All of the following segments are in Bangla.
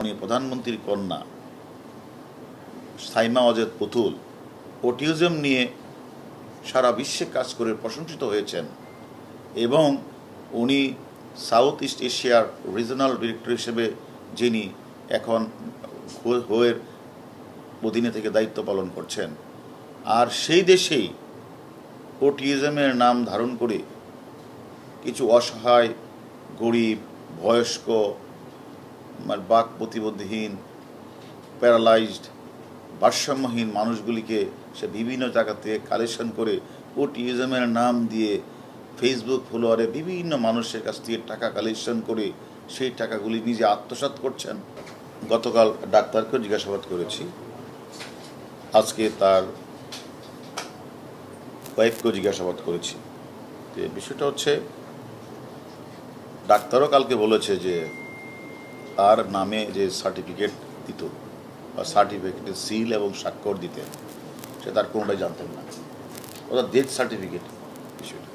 প্রধানমন্ত্রীর কন্যা, সাইমা অজেদ পুতুল অটিজম নিয়ে সারা বিশ্বে কাজ করে প্রশংসিত হয়েছেন এবং উনি সাউথ ইস্ট এশিয়ার রিজনাল ডিরেক্টর হিসেবে যিনি এখন হোয়ের অধীনে থেকে দায়িত্ব পালন করছেন। আর সেই দেশেই ওটিজমের নাম ধারণ করে কিছু অসহায়, গরিব, বয়স্ক মানে বাক প্রতিবন্ধীহীন প্যারালাইজড ভারসাম্যহীন মানুষগুলিকে সে বিভিন্ন জায়গা থেকে কালেকশন করে ওটিজমের নাম দিয়ে ফেসবুক ফলোয়ারে বিভিন্ন মানুষের কাছ থেকে টাকা কালেকশন করে সেই টাকাগুলি নিজে আত্মসাৎ করছেন। গতকাল ডাক্তারকেও জিজ্ঞাসাবাদ করেছি। আজকে তার ওয়াইফকেও জিজ্ঞাসাবাদ করেছি। বিষয়টা হচ্ছে, ডাক্তারও কালকে বলেছে যে তার নামে যে সার্টিফিকেট দিত বা সার্টিফিকেটের সিল এবং স্বাক্ষর দিতেন, সে তার কোনোটাই জানতেন না। ওটা ডেথ সার্টিফিকেট বিষয়টা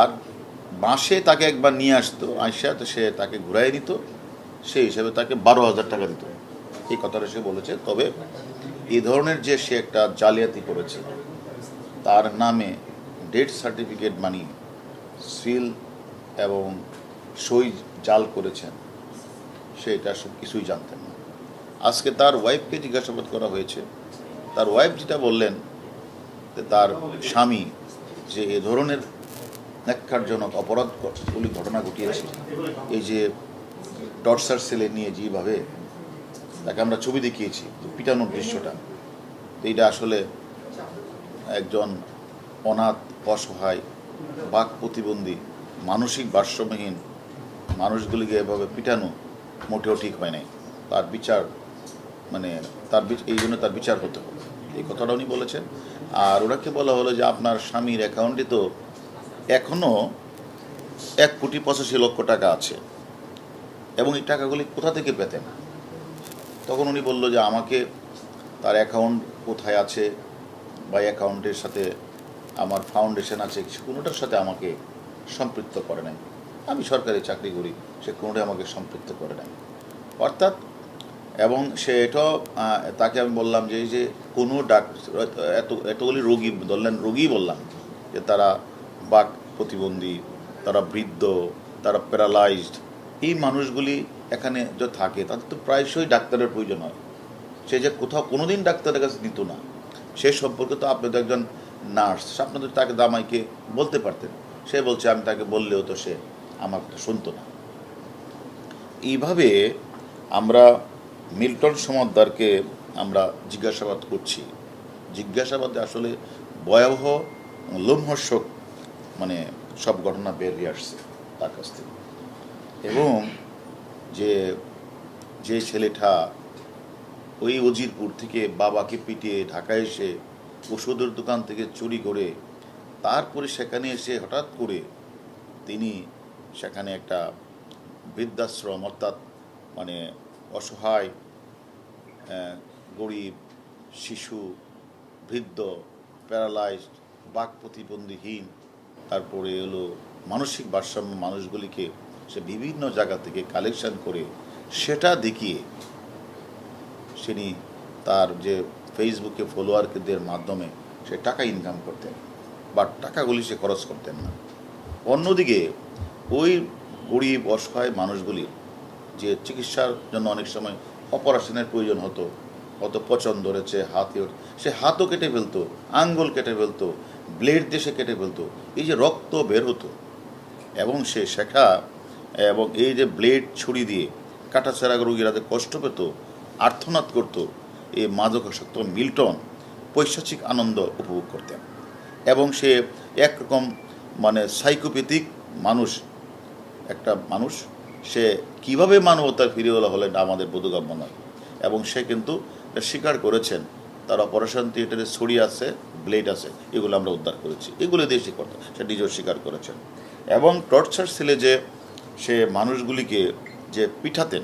আর মাসে তাকে একবার নিয়ে আসতো, আইসা, তো সে তাকে ঘুরাই নিত সেই হিসেবে তাকে বারো হাজার টাকা দিত। এই কথাটা সে বলেছে। তবে এই ধরনের যে সে একটা জালিয়াতি করেছে, তার নামে ডেথ সার্টিফিকেট মানি সিল এবং সই জাল করেছেন সেটা সব কিছুই জানতেন না। আজকে তার ওয়াইফকে জিজ্ঞাসাবাদ করা হয়েছে। তার ওয়াইফ যেটা বললেন যে তার স্বামী যে এ ধরনের ন্যাক্কারজনক অপরাধগুলি ঘটনা ঘটিয়েছে, এই যে টর্চার সেলে নিয়ে যেভাবে তাকে আমরা ছবি দেখিয়েছি পিটানোর দৃশ্যটা, এইটা আসলে একজন অনাথ অসহায়, বাক প্রতিবন্ধী, মানসিক ভারসাম্যহীন মানুষগুলিকে এভাবে পিটানো মোটেও ঠিক হয় নাই। তার বিচার মানে তার এই জন্য তার বিচার হতে হবে। এই কথাটা উনি বলেছেন। আর ওনাকে বলা হলো যে আপনার স্বামীর অ্যাকাউন্টে তো এখনও এক কোটি পঁচাশি লক্ষ টাকা আছে এবং এই টাকাগুলি কোথা থেকে পেতেন? তখন উনি বলল যে আমাকে তার অ্যাকাউন্ট কোথায় আছে বা অ্যাকাউন্টের সাথে আমার ফাউন্ডেশন আছে কোনোটার সাথে আমাকে সম্পৃক্ত করে নাই। আমি সরকারি চাকরি করি, সে কোনোটাই আমাকে সম্পৃক্ত করে নাই অর্থাৎ, এবং সে এটাও তাকে আমি বললাম যে, এই যে কোনো ডাক্তার এত, এতগুলি রোগী ধরলেন রোগী বললাম যে, তারা বাক প্রতিবন্ধী, তারা বৃদ্ধ, তারা প্যারালাইজড, এই মানুষগুলি এখানে যে থাকে, তাদের তো প্রায়শই ডাক্তারের প্রয়োজন হয়। সে যে কোথাও কোনোদিন ডাক্তারের কাছে নিত না। সে সম্পর্কে তো আপনি তো একজন নার্স, আপনাদের তাকে দামাইকে বলতে পারতেন। সে বলছে, আমি তাকে বললেও তো সে আমার কথা শুনতো না। এইভাবে আমরা মিল্টন সমাদ্দারকে আমরা জিজ্ঞাসাবাদ করছি। জিজ্ঞাসাবাদে আসলে ভয়াবহ লোমহর্ষক মানে সব ঘটনা বেরিয়ে আসছে তার কাছ থেকে। এবং যে যে ছেলেটা ওই উজিরপুর থেকে বাবাকে পিটিয়ে ঢাকায় এসে ওষুধের দোকান থেকে চুরি করে তারপরে সেখানে এসে হঠাৎ করে তিনি সেখানে একটা বৃদ্ধাশ্রম, অর্থাৎ মানে অসহায় গরিব, শিশু, বৃদ্ধ, প্যারালাইজড, বাক প্রতিবন্ধীহীন, তারপরে এলো মানসিক ভারসাম্য মানুষগুলিকে সে বিভিন্ন জায়গা থেকে কালেকশন করে সেটা দেখিয়ে তিনি তার যে ফেসবুকে ফলোয়ারদের মাধ্যমে সে টাকা ইনকাম করতেন, বা টাকাগুলি সে খরচ করতেন না। অন্যদিকে ওই গরিব, অসহায় মানুষগুলির যে চিকিৎসার জন্য অনেক সময় অপারেশনের প্রয়োজন হতো হয়তো পচন ধরেছে, হাতে সে হাতও কেটে ফেলতো, আঙ্গুল কেটে ফেলতো ব্লেড সে কেটে ফেলতো, এই যে রক্ত বের হতো। এবং সে শেখা এবং এই যে ব্লেড ছুরি দিয়ে কাটা কাটাছেড়া রোগীরা যে কষ্ট পেত আর্থনাদ করত, এই মাদকাসক্ত মিল্টন পৈশাচিক আনন্দ উপভোগ করতেন। এবং সে একরকম মানে সাইকোপ্যাথিক মানুষ একটা মানুষ, সে কীভাবে মানবতার ফিরিওয়ালা হলেন আমাদের বোধগম্য নয়। এবং সে কিন্তু স্বীকার করেছেন, তার অপারেশন থিয়েটারে ছড়ি আছে, ব্লেড আছে, এগুলো আমরা উদ্ধার করেছি। এগুলো দিয়ে সে করতেন সে নিজেও স্বীকার করেছেন। এবং টর্চার সেলে যে সে মানুষগুলিকে যে পিঠাতেন,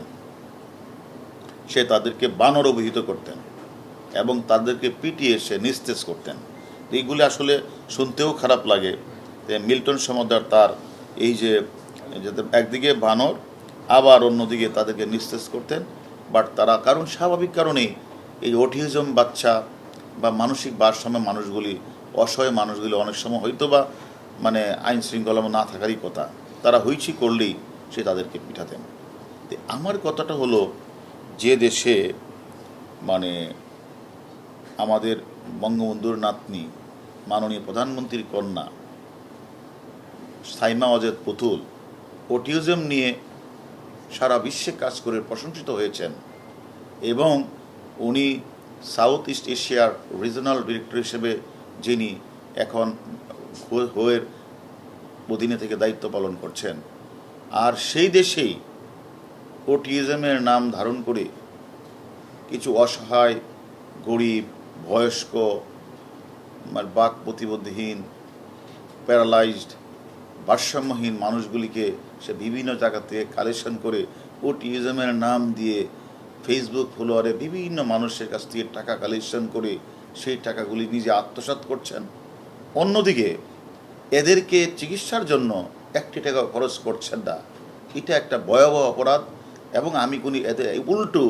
সে তাদেরকে বানর অভিহিত করতেন এবং তাদেরকে পিটিয়ে সে নিস্তেজ করতেন। এইগুলি আসলে শুনতেও খারাপ লাগে। মিল্টন সমদ্দার তার এই যে যাতে একদিকে বানর, আবার অন্যদিকে তাদেরকে নিস্তেজ করতেন। বাট তারা কারণ স্বাভাবিক কারণেই এই অটিজম বাচ্চা বা মানসিক ভারসাম্য মানুষগুলি, অসহায় মানুষগুলি অনেক সময় হয়তো বা মানে আইন শৃঙ্খলা না থাকারই কথা। তারা হইচি করলেই সে তাদেরকে পিঠাতেন তো আমার কথাটা হলো, যে দেশে মানে আমাদের বঙ্গবন্ধুর নাতনি, মাননীয় প্রধানমন্ত্রীর কন্যা, সাইমা অজেদ পুতুল অটিজম নিয়ে সারা বিশ্বে কাজ করে প্রশংসিত হয়েছেন এবং উনি সাউথ ইস্ট এশিয়ার রিজনাল ডিরেক্টর হিসেবে যিনি এখন হোয়ের অধীনে থেকে দায়িত্ব পালন করছেন। আর সেই দেশেই ওটিজমের নাম ধারণ করে কিছু অসহায়, গরিব, বয়স্ক মানে বাক, প্রতিবন্ধীহীন প্যারালাইজড ভারসাম্যহীন মানুষগুলিকে সে বিভিন্ন জায়গা থেকে কালেকশন করে ওটিজমের নাম দিয়ে ফেসবুক ফলোয়ারে বিভিন্ন মানুষের কাছ থেকে টাকা কালেকশন করে সেই টাকাগুলি নিজে আত্মসাৎ করছেন। অন্যদিকে এদেরকে চিকিৎসার জন্য একটি টাকা খরচ করছেন না। এটা একটা ভয়াবহ অপরাধ এবং আমি কোনি এদের উল্টো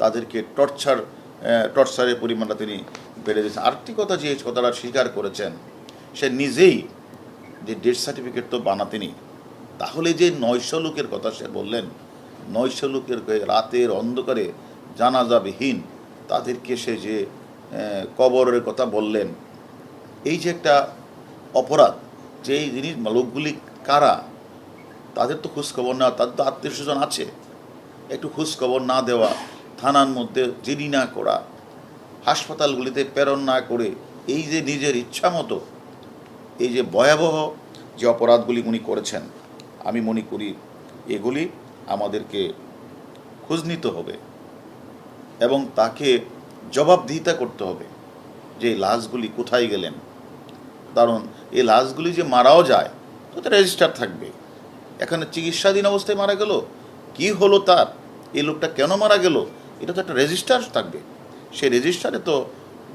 তাদেরকে টর্চার টর্চারের পরিমাণটা তিনি বেড়ে দিয়েছেন। আরেকটি কথা যে কথাটা স্বীকার করেছেন, সে নিজেই যে ডেথ সার্টিফিকেট তো বানাতেনি, তাহলে যে নয়শো লোকের কথা সে বললেন, নয়শো লোকের রাতের অন্ধকারে জানাজাবিহীন তাদেরকে সে যে কবরের কথা বললেন, এই যে একটা অপরাধ, যে এই জিনিস লোকগুলি কারা? তাদের তো খোঁজখবর না তাদের তো আত্মীয় স্বজন আছে। একটু খোঁজখবর না দেওয়া, থানার মধ্যে জিডি না করা, হাসপাতালগুলিতে প্রেরণ না করে, এই যে নিজের ইচ্ছা মতো এই যে ভয়াবহ যে অপরাধগুলি উনি করেছেন, আমি মনে করি এগুলি আমাদেরকে খোঁজ নিতে হবে এবং তাকে জবাবদিহিতা করতে হবে যে এই লাশগুলি কোথায় গেলেন। কারণ এই লাশগুলি যে মারাও যায়, তো তো রেজিস্টার থাকবে। এখানে চিকিৎসাধীন অবস্থায় মারা গেল, কি হলো তার, এই লোকটা কেন মারা গেল, এটা তো একটা রেজিস্টার থাকবে। সেই রেজিস্টারে তো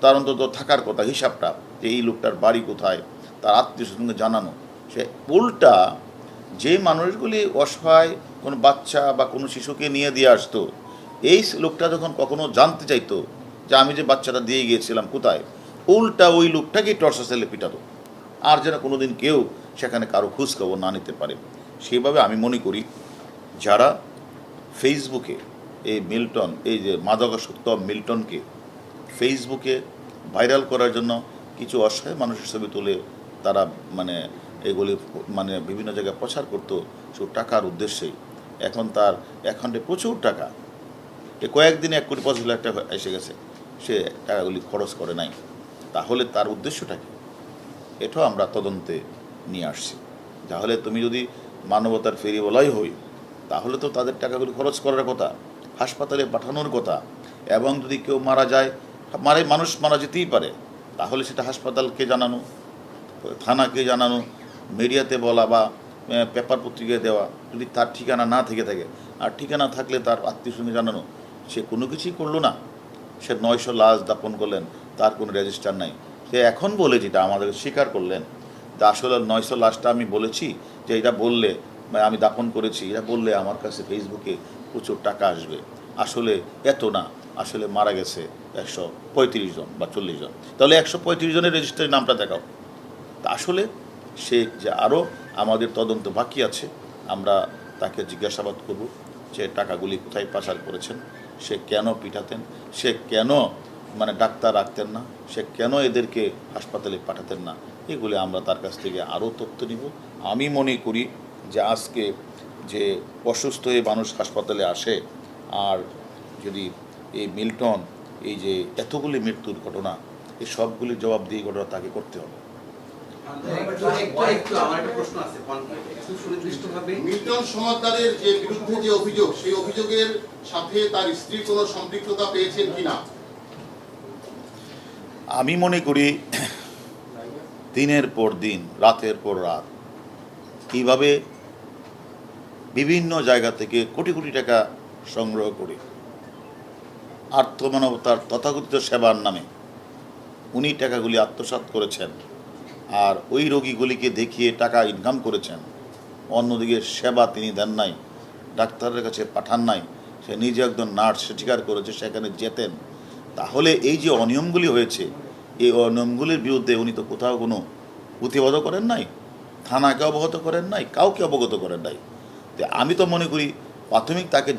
তার অন্তত থাকার কথা, হিসাবটা, যে এই লোকটার বাড়ি কোথায় তার আত্মীয় স্বজনকে জানানো। সে উল্টা যে মানুষগুলি অসহায়, কোনো বাচ্চা বা কোনো শিশুকে নিয়ে দিয়ে আসতো, এই লোকটা যখন কখনো জানতে চাইতো যে আমি যে বাচ্চাটা দিয়ে গিয়েছিলাম কোথায়, উল্টা ওই লোকটাকেই টর্চা সেলে পিটাতো। আর যেন কোনোদিন কেউ সেখানে কারও খোঁজখবর না নিতে পারে। সেভাবে আমি মনে করি, যারা ফেসবুকে এই মিল্টন, এই যে মাদকাসক্ত মিল্টনকে ফেসবুকে ভাইরাল করার জন্য কিছু অসহায় মানুষের ছবি তুলে তারা মানে এগুলি মানে বিভিন্ন জায়গায় প্রচার করতো শুধু টাকার উদ্দেশ্যেই। এখন তার অ্যাকাউন্টে প্রচুর টাকা। এ কয়েকদিনে এক কোটি পঁচিশ লাখ টাকা এসে গেছে। সে টাকাগুলি খরচ করে নাই। তাহলে তার উদ্দেশ্যটা কি? এটাও আমরা তদন্তে নিয়ে আসছি। তাহলে তুমি যদি মানবতার ফেরিওয়ালাই হই, তাহলে তো তাদের টাকাগুলি খরচ করার কথা, হাসপাতালে পাঠানোর কথা, এবং যদি কেউ মারা যায়, মারে, মানুষ মারা যেতেই পারে, তাহলে সেটা হাসপাতালকে জানানো থানাকে জানানো মিডিয়াতে বলা বা পেপার পত্রিকায় দেওয়া, যদি তার ঠিকানা না থেকে থাকে, আর ঠিকানা থাকলে তার আত্মীয় সঙ্গে জানানো, সে কোনো কিছুই করল না। সে নয়শো লাশ দাপন করলেন, তার কোনো রেজিস্টার নাই। সে এখন বলে যেটা, আমাদের স্বীকার করলেন। তা আসলে নয়শো লাশটা আমি বলেছি যে, এটা বললে আমি দাপন করেছি, এটা বললে আমার কাছে ফেসবুকে প্রচুর টাকা আসবে। আসলে এত না, আসলে মারা গেছে একশো পঁয়ত্রিশ জন বা চল্লিশ জন। তাহলে একশো পঁয়ত্রিশ জনের রেজিস্টারের নামটা দেখাও। তা আসলে সে যে আরও আমাদের তদন্ত বাকি আছে, আমরা তাকে জিজ্ঞাসাবাদ করব যে টাকাগুলি কোথায় পাচার করেছেন, সে কেন পিঠাতেন সে কেন মানে ডাক্তার রাখতেন না, সে কেন এদেরকে হাসপাতালে পাঠাতেন না, এগুলি আমরা তার কাছ থেকে আরও তথ্য নিব। আমি মনে করি যে আজকে যে অসুস্থ হয়ে মানুষ হাসপাতালে আসে, আর যদি এই মিল্টন এই যে এতগুলি মৃত্যুর ঘটনা, এই সবগুলি জবাবদিহি ঘটনা তাকে করতে হবে। যে বিরুদ্ধে যে অভিযোগ, সেই অভিযোগের সাথে তার কোনো পেয়েছেন কিনা? আমি মনে করি, দিনের পর দিন, রাতের পর রাত, এইভাবে বিভিন্ন জায়গা থেকে কোটি কোটি টাকা সংগ্রহ করে আর্থমানবতার তথাকথিত সেবার নামে উনি টাকাগুলি আত্মসাৎ করেছেন। আর ওই রোগীগুলিকে দেখিয়ে টাকা ইনকাম করেছেন। অন্যদিকে সেবা তিনি দেন নাই, ডাক্তারের কাছে পাঠান নাই, সে নিজে একজন নার্স স্বীকার করেছে, সেখানে যেতেন। তাহলে এই যে অনিয়মগুলি হয়েছে, এই অনিয়মগুলির বিরুদ্ধে উনি তো কোথাও কোনো প্রতিবাদও করেন নাই, থানাকে অবগত করেন নাই, কাউকে অবগত করেন নাই। তো আমি তো মনে করি, প্রাথমিক তাকে